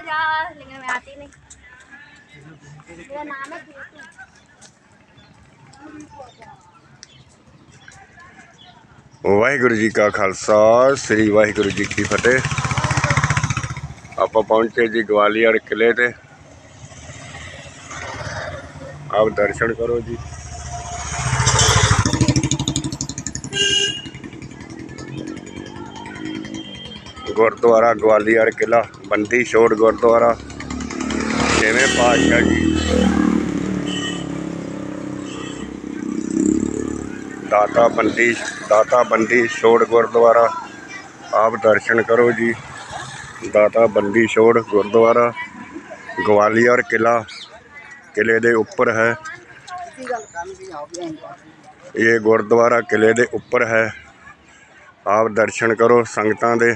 जा लेकिन मैं आती नहीं मेरा नाम है प्रीति ਵਾਹਿਗੁਰੂ ਜੀ ਕਾ ਖਾਲਸਾ ਸ੍ਰੀ ਵਾਹਿਗੁਰੂ ਜੀ ਕੀ ਫਤਿਹ ਆਪਾਂ ਪਹੁੰਚੇ ਜੀ ਗਵਾਲੀਅਰ ਕਿਲੇ ਤੇ ਆਪ ਦਰਸ਼ਨ ਕਰੋ ਜੀ ਗੁਰਦੁਆਰਾ, ਗਵਾਲੀਅਰ ਕਿਲਾ ਬੰਦੀ ਛੋੜ ਗੁਰਦੁਆਰਾ। ਛੇਵੇਂ ਪਾਤਸ਼ਾਹ ਜੀ? ਦਾਤਾ ਬੰਦੀ ਦਾਤਾ ਬੰਦੀ ਛੋੜ ਗੁਰਦੁਆਰਾ। ਆਪ ਦਰਸ਼ਨ ਕਰੋ ਜੀ। ਦਾਤਾ ਬੰਦੀ ਛੋੜ ਗੁਰਦੁਆਰਾ, ਗਵਾਲੀਅਰ ਕਿਲਾ ਕਿਲੇ ਦੇ ਉੱਪਰ ਹੈ। ਇਹ ਗੁਰਦੁਆਰਾ ਕਿਲੇ ਦੇ ਉੱਪਰ ਹੈ। ਆਪ ਦਰਸ਼ਨ ਕਰੋ ਸੰਗਤਾਂ ਦੇ।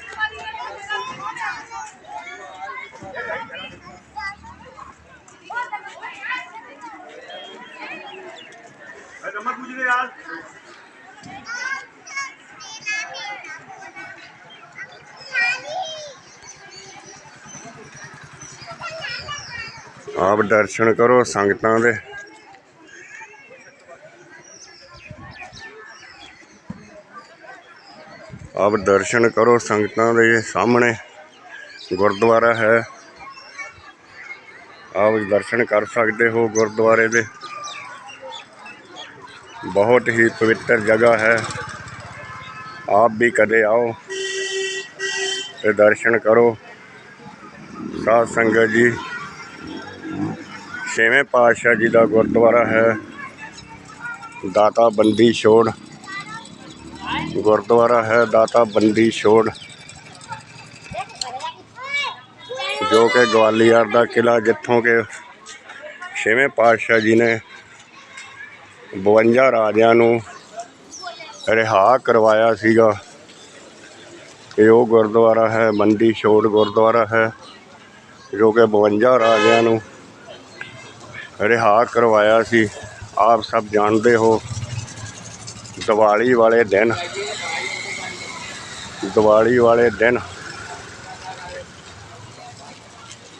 ਆਪ ਦਰਸ਼ਨ ਕਰੋ ਸੰਗਤਾਂ ਦੇ। ਆਪ ਦਰਸ਼ਨ ਕਰੋ ਸੰਗਤਾਂ ਦੇ ਸਾਹਮਣੇ। ਗੁਰਦੁਆਰਾ ਹੈ। ਆਪ ਦਰਸ਼ਨ ਕਰ ਸਕਦੇ ਹੋ ਗੁਰਦੁਆਰੇ ਦੇ। ਬਹੁਤ ਹੀ ਪਵਿੱਤਰ ਜਗ੍ਹਾ ਹੈ। ਆਪ ਵੀ ਕਦੇ ਆਓ ਤੇ ਦਰਸ਼ਨ ਕਰੋ। ਸਾਧ ਸੰਗਤ ਜੀ, ਛੇਵੇਂ ਪਾਤਸ਼ਾਹ ਜੀ ਦਾ ਗੁਰਦੁਆਰਾ ਹੈ। ਦਾਤਾ ਬੰਦੀ ਛੋੜ ਗੁਰਦੁਆਰਾ ਹੈ ਦਾਤਾ ਬੰਦੀ ਛੋੜ। ਜੋ ਕਿ ਗਵਾਲੀਅਰ ਦਾ ਕਿਲਾ ਜਿੱਥੋਂ ਕਿ ਛੇਵੇਂ ਪਾਤਸ਼ਾਹ ਜੀ ਨੇ 52 ਰਾਜਿਆਂ ਨੂੰ ਰਿਹਾ ਕਰਵਾਇਆ ਸੀਗਾ। ਇਹ ਉਹ ਗੁਰਦੁਆਰਾ ਹੈ ਬੰਦੀ ਛੋੜ ਗੁਰਦੁਆਰਾ ਹੈ, ਜੋ ਕਿ 52 ਰਾਜਿਆਂ ਨੂੰ ਰਿਹਾ ਕਰਵਾਇਆ ਸੀ। ਆਪ ਸਭ ਜਾਣਦੇ ਹੋ, ਦੀਵਾਲੀ ਵਾਲੇ ਦਿਨ, ਦੀਵਾਲੀ ਵਾਲੇ ਦਿਨ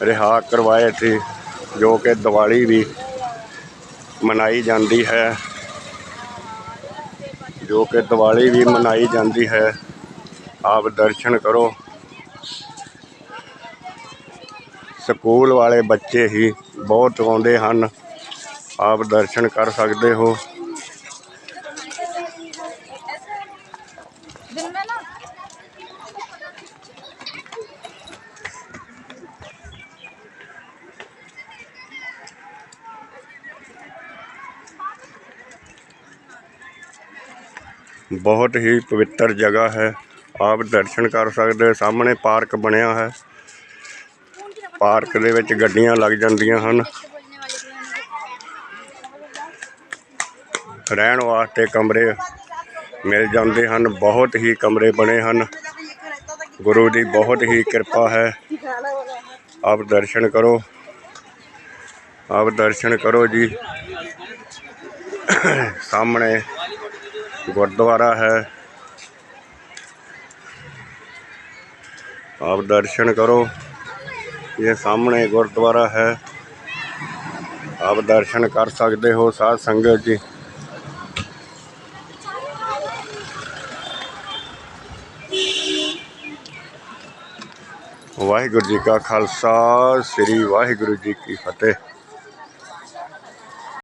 ਰਿਹਾ ਕਰਵਾਏ ਸੀ, ਜੋ ਕਿ ਦੀਵਾਲੀ ਵੀ ਮਨਾਈ ਜਾਂਦੀ ਹੈ, ਜੋ ਕਿ ਦੀਵਾਲੀ ਵੀ ਮਨਾਈ ਜਾਂਦੀ ਹੈ। ਆਪ ਦਰਸ਼ਨ ਕਰੋ। ਸਕੂਲ ਵਾਲੇ ਬੱਚੇ ਹੀ ਬਹੁਤ ਆਉਂਦੇ ਹਨ। ਆਪ ਦਰਸ਼ਨ ਕਰ ਸਕਦੇ ਹੋ। ਬਹੁਤ ਹੀ ਪਵਿੱਤਰ ਜਗ੍ਹਾ ਹੈ। ਆਪ ਦਰਸ਼ਨ ਕਰ ਸਕਦੇ ਸਾਹਮਣੇ ਪਾਰਕ ਬਣਿਆ ਹੈ। ਪਾਰਕ ਦੇ ਵਿੱਚ ਗੱਡੀਆਂ ਲੱਗ ਜਾਂਦੀਆਂ ਹਨ। ਰਹਿਣ ਵਾਸਤੇ ਕਮਰੇ ਮਿਲ ਜਾਂਦੇ ਹਨ। ਬਹੁਤ ਹੀ ਕਮਰੇ ਬਣੇ ਹਨ। ਗੁਰੂ ਦੀ ਬਹੁਤ ਹੀ ਕਿਰਪਾ ਹੈ। ਆਪ ਦਰਸ਼ਨ ਕਰੋ। ਆਪ ਦਰਸ਼ਨ ਕਰੋ ਜੀ। ਸਾਹਮਣੇ ਗੁਰਦੁਆਰਾ ਹੈ। ਆਪ ਦਰਸ਼ਨ ਕਰੋ। ਇਹ ਸਾਹਮਣੇ ਗੁਰਦੁਆਰਾ ਹੈ। ਆਪ ਦਰਸ਼ਨ ਕਰ ਸਕਦੇ ਹੋ ਸਾਧ ਸੰਗਤ ਜੀ। ਵਾਹਿਗੁਰੂ ਜੀ ਕਾ ਖਾਲਸਾ, ਸ੍ਰੀ ਵਾਹਿਗੁਰੂ ਜੀ ਕੀ ਫਤਿਹ।